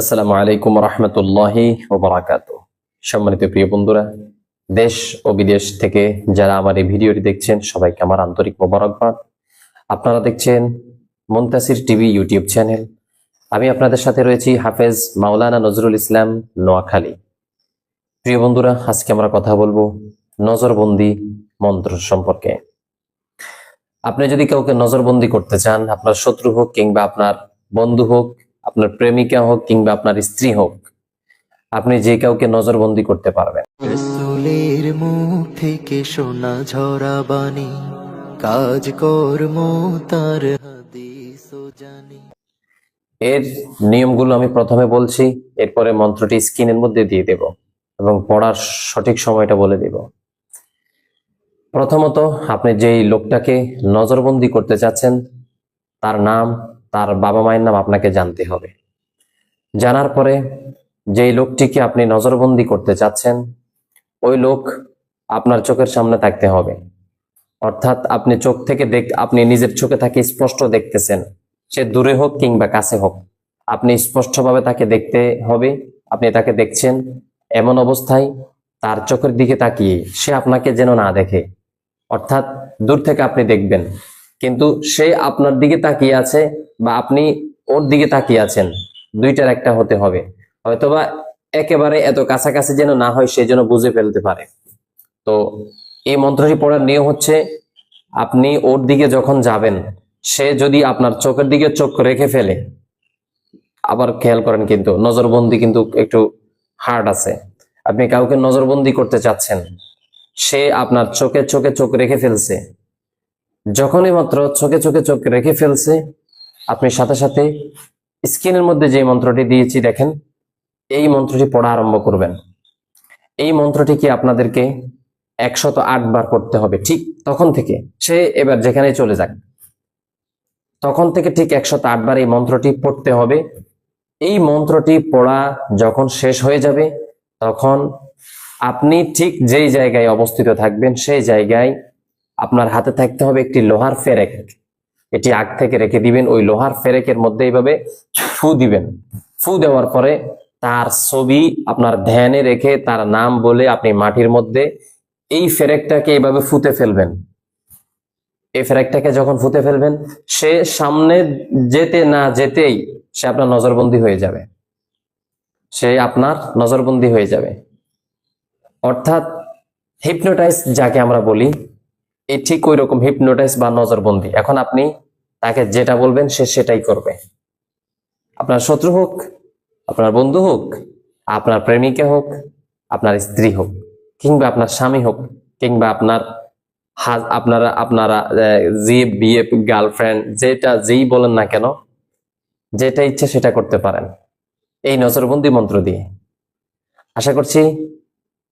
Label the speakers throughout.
Speaker 1: আসসালামু আলাইকুম রহমতুল্লাহি ওবরাকাত সম্মানিত প্রিয় বন্ধুরা, দেশ ও বিদেশ থেকে যারা আমার এই ভিডিওটি দেখছেন, সবাইকে আমার আন্তরিক মোবারকবাদ। আপনারা দেখছেন মুন্তাসির টিভি ইউটিউব চ্যানেল। আমি আপনাদের সাথে রয়েছি হাফেজ মাওলানা নজরুল ইসলাম নোয়াখালী। প্রিয় বন্ধুরা, আজকে আমরা কথা বলব নজরবন্দি মন্ত্র সম্পর্কে। আপনি যদি কাউকে নজরবন্দি করতে চান, আপনার শত্রু হোক কিংবা আপনার বন্ধু হোক আপনার প্রেমিকা হোক কিংবা আপনার স্ত্রী হোক আপনি যে কাউকে নজরবন্দি করতে পারবেন।
Speaker 2: রসুলের মুখ থেকে শোনা ঝরা বাণী কাজ কর্ম তার হাদিস জানি।
Speaker 1: এর নিয়মগুলো আমি প্রথমে বলছি এরপরে মন্ত্রটি স্ক্রিনের মধ্যে দিয়ে দেব এবং পড়ার সঠিক সময়টা বলে দেব। প্রথমত আপনি যেই লোকটাকে নজরবন্দি করতে চাচ্ছেন তার নাম তার বাবা মায়ের নাম আপনাকে জানতে হবে। জানার পরে যেই লোকটিকে আপনি নজরবন্দি করতে চাচ্ছেন, ওই লোক আপনার চোখের সামনে থাকতে হবে। অর্থাৎ আপনি চোখ থেকে দেখ, আপনি নিজের চোখে তাকে স্পষ্ট দেখতেছেন। সে দূরে হোক কিংবা কাছে হোক, আপনি স্পষ্টভাবে তাকে দেখতে হবে, আপনি তাকে দেখছেন এমন অবস্থায় তার চোখের দিকে তাকিয়ে সে আপনাকে যেন না দেখে। অর্থাৎ দূর থেকে আপনি দেখবেন। কিন্তু সে আপনার দিকে তাকিয়ে আছে বা আপনি ওর দিকে তাকিয়ে আছেন। দুইটার একটা হতে হবে। হয়তোবা একেবারে এত কাছাকাছি যেন না হয় সে যেন বুঝে ফেলতে পারে। তো এই মন্ত্রটি পড়ার নিয়ম হচ্ছে, আপনি ওর দিকে যখন যাবেন, সে যদি আপনার চোখের দিকে চোখ রেখে ফেলে, আবার খেয়াল করেন কিন্তু, নজরবন্দি কিন্তু একটু হার্ড আছে। আপনি কাউকে নজরবন্দি করতে চাচ্ছেন, সে আপনার চোখে চোখে চোখ রেখে ফেলছে যখনই মাত্র চোখে চোখে চোখ রেখে ফেলছে, আপনি সাথে সাথে স্ক্রিনের মধ্যে যে মন্ত্রটি দিয়েছি দেখেন, এই মন্ত্রটি পড়া আরম্ভ করবেন। এই মন্ত্রটি কি আপনাদেরকে একশত বার করতে হবে? ঠিক তখন থেকে, সে এবার যেখানে চলে যাক। তখন থেকে ঠিক একশত বার এই মন্ত্রটি পড়তে হবে। এই মন্ত্রটি পড়া যখন শেষ হয়ে যাবে, তখন আপনি ঠিক যেই জায়গায় অবস্থিত থাকবেন, সেই জায়গায় আপনার হাতে থাকতে হবে একটি লোহার ফেরেক। এটি আগ থেকে রেখে দিবেন, ওই লোহার ফেরেকের মধ্যে এইভাবে ফু দিবেন। ফু দেওয়ার পরে তার ছবি আপনার ধ্যানে রেখে তার নাম বলে আপনি মাটির মধ্যে এই ফেরেকটাকে এইভাবে ফুতে ফেলবেন। এই ফেরেকটাকে যখন ফুতে ফেলবেন, সে সামনে যেতে না যেতেই সে আপনার নজরবন্দি হয়ে যাবে। সে আপনার নজরবন্দি হয়ে যাবে। অর্থাৎ হিপনোটাইজ যাকে আমরা বলি এই ঠিক ওই রকম হিপনোটাইজ বা নজরবন্দি। এখন আপনি তাকে যেটা বলবেন, সে সেটাই করবে। আপনার শত্রু হোক, আপনার বন্ধু হোক, আপনার প্রেমিকা হোক, আপনার স্ত্রী হোক, কিংবা আপনার স্বামী হোক, কিংবা আপনার আপনারা আপনারা যে বিয়ে গার্লফ্রেন্ড, যেটা যেই বলেন না কেন, যেটা ইচ্ছে সেটা করতে পারেন। এই নজরবন্দি মন্ত্র দিয়ে। আশা করছি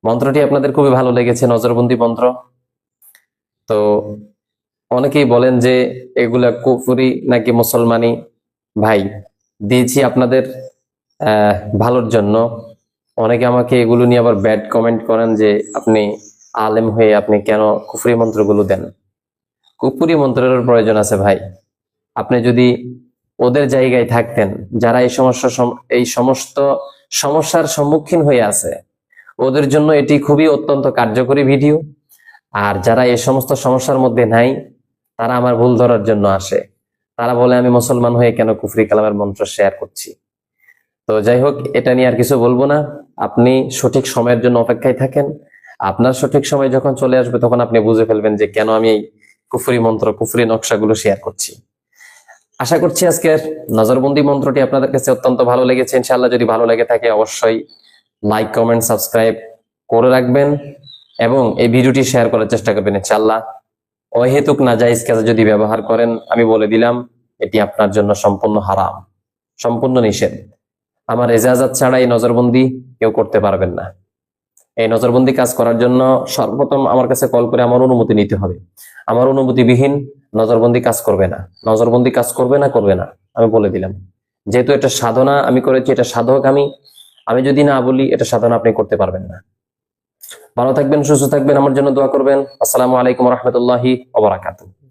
Speaker 1: মন্ত্রটি আপনাদের খুবই ভালো লেগেছে, নজরবন্দি মন্ত্র। তো অনেকেই বলেন যে এগুলা কুফুরি নাকি মুসলমানি। ভাই, দিয়েছি আপনাদের ভালোর জন্য। অনেকে আমাকে এগুলো নিয়ে আবার ব্যাড কমেন্ট করেন যে আপনি আলেম হয়ে আপনি কেন কুফরি মন্ত্রগুলো দেন? কুফরি মন্ত্রের প্রয়োজন আছে ভাই। আপনি যদি ওদের জায়গায় থাকতেন, যারা এই সমস্যা সম- এই সমস্ত সমস্যার সম্মুখীন হয়ে আছে, ওদের জন্য এটি খুবই অত্যন্ত কার্যকরী ভিডিও আর যারা এই সমস্ত সমস্যার মধ্যে নাই, তারা আমার ভুল ধরার জন্য আসে। তারা বলে, আমি মুসলমান হয়ে কেন কুফরি কালামের মন্ত্র শেয়ার করছি? তো যাই হোক, এটা নিয়ে আর কিছু বলব না। আপনি সঠিক সময়ের জন্য অপেক্ষায় থাকেন। আপনার সঠিক সময় যখন চলে আসবে, তখন আপনি বুঝে ফেলবেন যে কেন আমি এই কুফরি মন্ত্র, কুফরি নকশাগুলো শেয়ার করছি। আশা করছি আজকের নজরবন্দি মন্ত্রটি আপনাদের কাছে অত্যন্ত ভালো লেগেছে। ইনশাআল্লাহ যদি ভালো লেগে থাকে, অবশ্যই লাইক কমেন্ট সাবস্ক্রাইব করে রাখবেন। এবং এই ভিডিওটি শেয়ার করার চেষ্টা করবেন ইনশাআল্লাহ। অহেতুক নাজাইজ কাজে যদি ব্যবহার করেন, আমি বলে দিলাম, এটি আপনার জন্য সম্পূর্ণ হারাম, সম্পূর্ণ নিষেধ। আমার এজাজত ছাড়া এই নজরবন্দি কেউ করতে পারবেন না। এই নজরবন্দি কাজ করার জন্য সর্বপ্রথম আমার কাছে কল করে আমার অনুমতি নিতে হবে। আমার অনুমতিবিহীন নজরবন্দি কাজ করবে না। নজরবন্দি কাজ করবে না করবে না, আমি বলে দিলাম। যেহেতু এটা সাধনা আমি করেছি, এটা সাধক আমি। আমি যদি না বলি, এটা সাধনা আপনি করতে পারবেন না। ভালো থাকবেন সুস্থ থাকবেন আমার জন্য দোয়া করবেন। আসসালামু আলাইকুম রহমতুল্লাহি ওবরাকাতুহ